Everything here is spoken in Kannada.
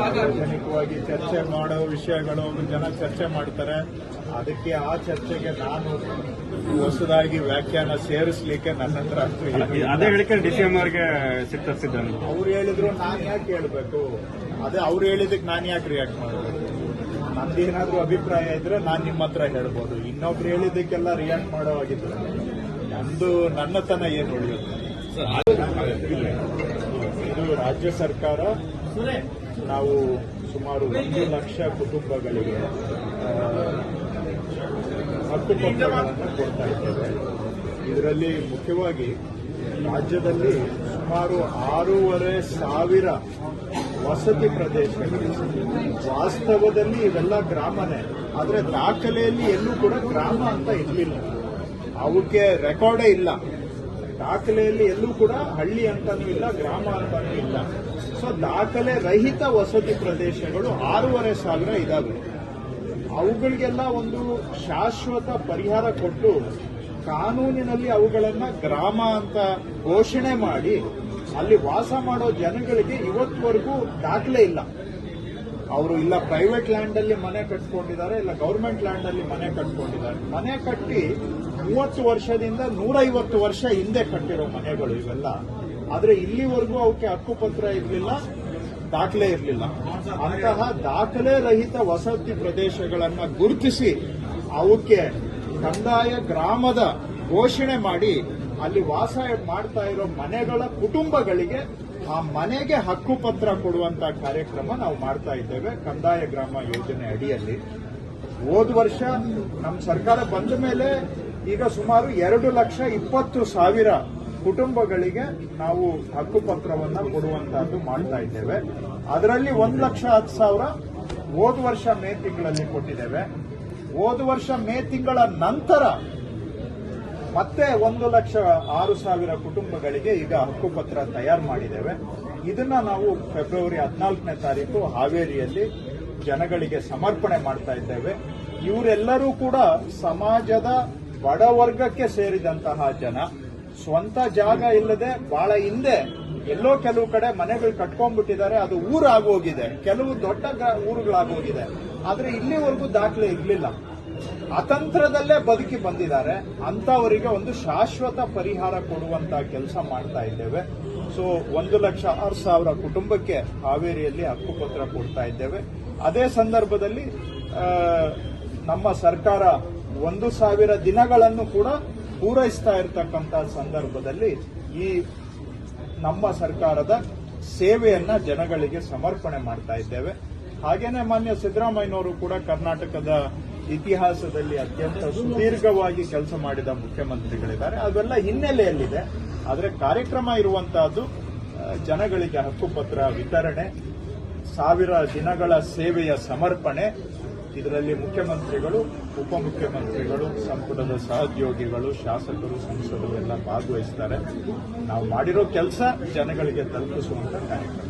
ಸಾರ್ವಜನಿಕವಾಗಿ ಚರ್ಚೆ ಮಾಡೋ ವಿಷಯಗಳು ಜನ ಚರ್ಚೆ ಮಾಡ್ತಾರೆ. ಅದಕ್ಕೆ ಆ ಚರ್ಚೆಗೆ ನಾನು ಹೊಸದಾಗಿ ವ್ಯಾಖ್ಯಾನ ಸೇರಿಸ್ಲಿಕ್ಕೆ ನನ್ನ ಹತ್ರ. ಅದೇ ಹೇಳಿಕೆ ಡಿ ಸಿ ಎಂ ಅವರಿಗೆ ಅವ್ರು ಹೇಳಿದ್ರು ನಾನು ಯಾಕೆ ಹೇಳ್ಬೇಕು? ಅದೇ ಅವ್ರು ಹೇಳಿದಕ್ಕೆ ನಾನು ಯಾಕೆ ರಿಯಾಕ್ಟ್ ಮಾಡಬೇಕು ನಂದೇನಾದ್ರೂ ಅಭಿಪ್ರಾಯ ಇದ್ರೆ ನಾನು ನಿಮ್ಮ ಹತ್ರ ಹೇಳ್ಬೋದು. ಇನ್ನೊಬ್ರು ಹೇಳಿದ್ದಕ್ಕೆಲ್ಲ ರಿಯಾಕ್ಟ್ ಮಾಡೋ ಆಗಿದ್ರೆ ನಂದು ನನ್ನತನ ಏನು ಉಳಿಯುತ್ತೆ. ಇದು ರಾಜ್ಯ ಸರ್ಕಾರ ನಾವು ಸುಮಾರು ಒಂದು ಲಕ್ಷ ಕುಟುಂಬಗಳಿಗೆ ಹತ್ತು ಪತ್ರಗಳನ್ನು ಕೊಡ್ತಾ ಇದ್ದೇವೆ. ಇದರಲ್ಲಿ ಮುಖ್ಯವಾಗಿ ರಾಜ್ಯದಲ್ಲಿ ಸುಮಾರು ಆರೂವರೆ ಸಾವಿರ ವಸತಿ ಪ್ರದೇಶಗಳು ವಾಸ್ತವದಲ್ಲಿ ಇವೆಲ್ಲ ಗ್ರಾಮನೇ, ಆದರೆ ದಾಖಲೆಯಲ್ಲಿ ಎಲ್ಲೂ ಕೂಡ ಗ್ರಾಮ ಅಂತ ಇರಲಿಲ್ಲ. ಅವಕ್ಕೆ ರೆಕಾರ್ಡೇ ಇಲ್ಲ. ದಾಖಲೆಯಲ್ಲಿ ಎಲ್ಲೂ ಕೂಡ ಹಳ್ಳಿ ಅಂತಾನೂ ಇಲ್ಲ, ಗ್ರಾಮ ಅಂತಾನೂ ಇಲ್ಲ. ಸೊ ದಾಖಲೆ ರಹಿತ ವಸತಿ ಪ್ರದೇಶಗಳು ಆರೂವರೆ ಸಾವಿರ ಇದಾವೆ. ಅವುಗಳಿಗೆಲ್ಲ ಒಂದು ಶಾಶ್ವತ ಪರಿಹಾರ ಕೊಟ್ಟು ಕಾನೂನಿನಲ್ಲಿ ಅವುಗಳನ್ನ ಗ್ರಾಮ ಅಂತ ಘೋಷಣೆ ಮಾಡಿ ಅಲ್ಲಿ ವಾಸ ಮಾಡೋ ಜನಗಳಿಗೆ ಇವತ್ತುವರೆಗೂ ದಾಖಲೆ ಇಲ್ಲ. ಅವರು ಇಲ್ಲ ಪ್ರೈವೇಟ್ ಲ್ಯಾಂಡ್ ಅಲ್ಲಿ ಮನೆ ಕಟ್ಕೊಂಡಿದ್ದಾರೆ, ಇಲ್ಲ ಗೌರ್ಮೆಂಟ್ ಲ್ಯಾಂಡ್ ಅಲ್ಲಿ ಮನೆ ಕಟ್ಕೊಂಡಿದ್ದಾರೆ. ಮನೆ ಕಟ್ಟಿ ಮೂವತ್ತು ವರ್ಷದಿಂದ ನೂರೈವತ್ತು ವರ್ಷ ಹಿಂದೆ ಕಟ್ಟಿರೋ ಮನೆಗಳು ಇವೆಲ್ಲ. ಆದ್ರೆ ಇಲ್ಲಿವರೆಗೂ ಅವಕ್ಕೆ ಹಕ್ಕುಪತ್ರ ಇರಲಿಲ್ಲ, ದಾಖಲೆ ಇರಲಿಲ್ಲ. ಅಂತಹ ದಾಖಲೆ ರಹಿತ ವಸತಿ ಪ್ರದೇಶಗಳನ್ನ ಗುರುತಿಸಿ ಅವಕ್ಕೆ ಕಂದಾಯ ಗ್ರಾಮದ ಘೋಷಣೆ ಮಾಡಿ ಅಲ್ಲಿ ವಾಸ ಮಾಡ್ತಾ ಇರೋ ಮನೆಗಳ ಕುಟುಂಬಗಳಿಗೆ ಆ ಮನೆಗೆ ಹಕ್ಕುಪತ್ರ ಕೊಡುವಂತ ಕಾರ್ಯಕ್ರಮ ನಾವು ಮಾಡ್ತಾ ಇದ್ದೇವೆ. ಕಂದಾಯ ಗ್ರಾಮ ಯೋಜನೆ ಅಡಿಯಲ್ಲಿ. ಹೋದ ವರ್ಷ ನಮ್ಮ ಸರ್ಕಾರ ಬಂದ ಮೇಲೆ ಈಗ ಸುಮಾರು ಎರಡು ಲಕ್ಷ ಇಪ್ಪತ್ತು ಸಾವಿರ ಕುಟುಂಬಗಳಿಗೆ ನಾವು ಹಕ್ಕುಪತ್ರವನ್ನು ಕೊಡುವಂತಹದ್ದು ಮಾಡ್ತಾ ಇದ್ದೇವೆ. ಅದರಲ್ಲಿ ಒಂದು ಲಕ್ಷ ಹತ್ತು ಸಾವಿರ ಹೋದ ವರ್ಷ ಮೇ ತಿಂಗಳಲ್ಲಿ ಕೊಟ್ಟಿದ್ದೇವೆ. ಹೋದ ವರ್ಷ ಮೇ ತಿಂಗಳ ನಂತರ ಮತ್ತೆ ಒಂದು ಲಕ್ಷ ಆರು ಸಾವಿರ ಕುಟುಂಬಗಳಿಗೆ ಈಗ ಹಕ್ಕುಪತ್ರ ತಯಾರು ಮಾಡಿದ್ದೇವೆ. ಇದನ್ನ ನಾವು ಫೆಬ್ರವರಿ ಹದಿನಾಲ್ಕನೇ ತಾರೀಕು ಹಾವೇರಿಯಲ್ಲಿ ಜನಗಳಿಗೆ ಸಮರ್ಪಣೆ ಮಾಡ್ತಾ ಇದ್ದೇವೆ. ಇವರೆಲ್ಲರೂ ಕೂಡ ಸಮಾಜದ ಬಡವರ್ಗಕ್ಕೆ ಸೇರಿದಂತಹ ಜನ, ಸ್ವಂತ ಜಾಗ ಇಲ್ಲದೆ ಬಹಳ ಹಿಂದೆ ಎಲ್ಲೋ ಕೆಲವು ಕಡೆ ಮನೆಗಳು ಕಟ್ಕೊಂಡ್ಬಿಟ್ಟಿದ್ದಾರೆ, ಅದು ಊರಾಗೋಗಿದೆ. ಕೆಲವು ದೊಡ್ಡ ಊರುಗಳಾಗೋಗಿದೆ. ಆದ್ರೆ ಇಲ್ಲಿವರೆಗೂ ದಾಖಲೆ ಇರಲಿಲ್ಲ. ಅತಂತ್ರದಲ್ಲೇ ಬದುಕಿ ಬಂದಿದ್ದಾರೆ. ಅಂತವರಿಗೆ ಒಂದು ಶಾಶ್ವತ ಪರಿಹಾರ ಕೊಡುವಂತ ಕೆಲಸ ಮಾಡ್ತಾ ಇದ್ದೇವೆ. ಸೊ ಒಂದು ಲಕ್ಷ ಆರು ಸಾವಿರ ಕುಟುಂಬಕ್ಕೆ ಹಾವೇರಿಯಲ್ಲಿ ಹಕ್ಕುಪತ್ರ ಕೊಡ್ತಾ ಇದ್ದೇವೆ. ಅದೇ ಸಂದರ್ಭದಲ್ಲಿ ನಮ್ಮ ಸರ್ಕಾರ ಒಂದು ಸಾವಿರ ದಿನಗಳನ್ನು ಕೂಡ ಪೂರೈಸ್ತಾ ಇರತಕ್ಕಂತ ಸಂದರ್ಭದಲ್ಲಿ ಈ ನಮ್ಮ ಸರ್ಕಾರದ ಸೇವೆಯನ್ನ ಜನಗಳಿಗೆ ಸಮರ್ಪಣೆ ಮಾಡ್ತಾ ಇದ್ದೇವೆ. ಹಾಗೇನೆ ಮಾನ್ಯ ಸಿದ್ದರಾಮಯ್ಯನವರು ಕೂಡ ಕರ್ನಾಟಕದ ಇತಿಹಾಸದಲ್ಲಿ ಅತ್ಯಂತ ಸುದೀರ್ಘವಾಗಿ ಕೆಲಸ ಮಾಡಿದ ಮುಖ್ಯಮಂತ್ರಿಗಳಿದ್ದಾರೆ. ಅವೆಲ್ಲ ಹಿನ್ನೆಲೆಯಲ್ಲಿದೆ. ಆದರೆ ಕಾರ್ಯಕ್ರಮ ಇರುವಂತಹದ್ದು ಜನಗಳಿಗೆ ಹಕ್ಕುಪತ್ರ ವಿತರಣೆ, ಸಾವಿರ ದಿನಗಳ ಸೇವೆಯ ಸಮರ್ಪಣೆ, ಇದರಲ್ಲಿ ಮುಖ್ಯಮಂತ್ರಿಗಳು, ಉಪಮುಖ್ಯಮಂತ್ರಿಗಳು, ಸಂಪುಟದ ಸಹೋದ್ಯೋಗಿಗಳು, ಶಾಸಕರು, ಸಂಸದರು ಎಲ್ಲ ಭಾಗವಹಿಸ್ತಾರೆ. ನಾವು ಮಾಡಿರೋ ಕೆಲಸ ಜನಗಳಿಗೆ ತಲುಪಿಸುವಂತ ಕಾರ್ಯಕ್ರಮ.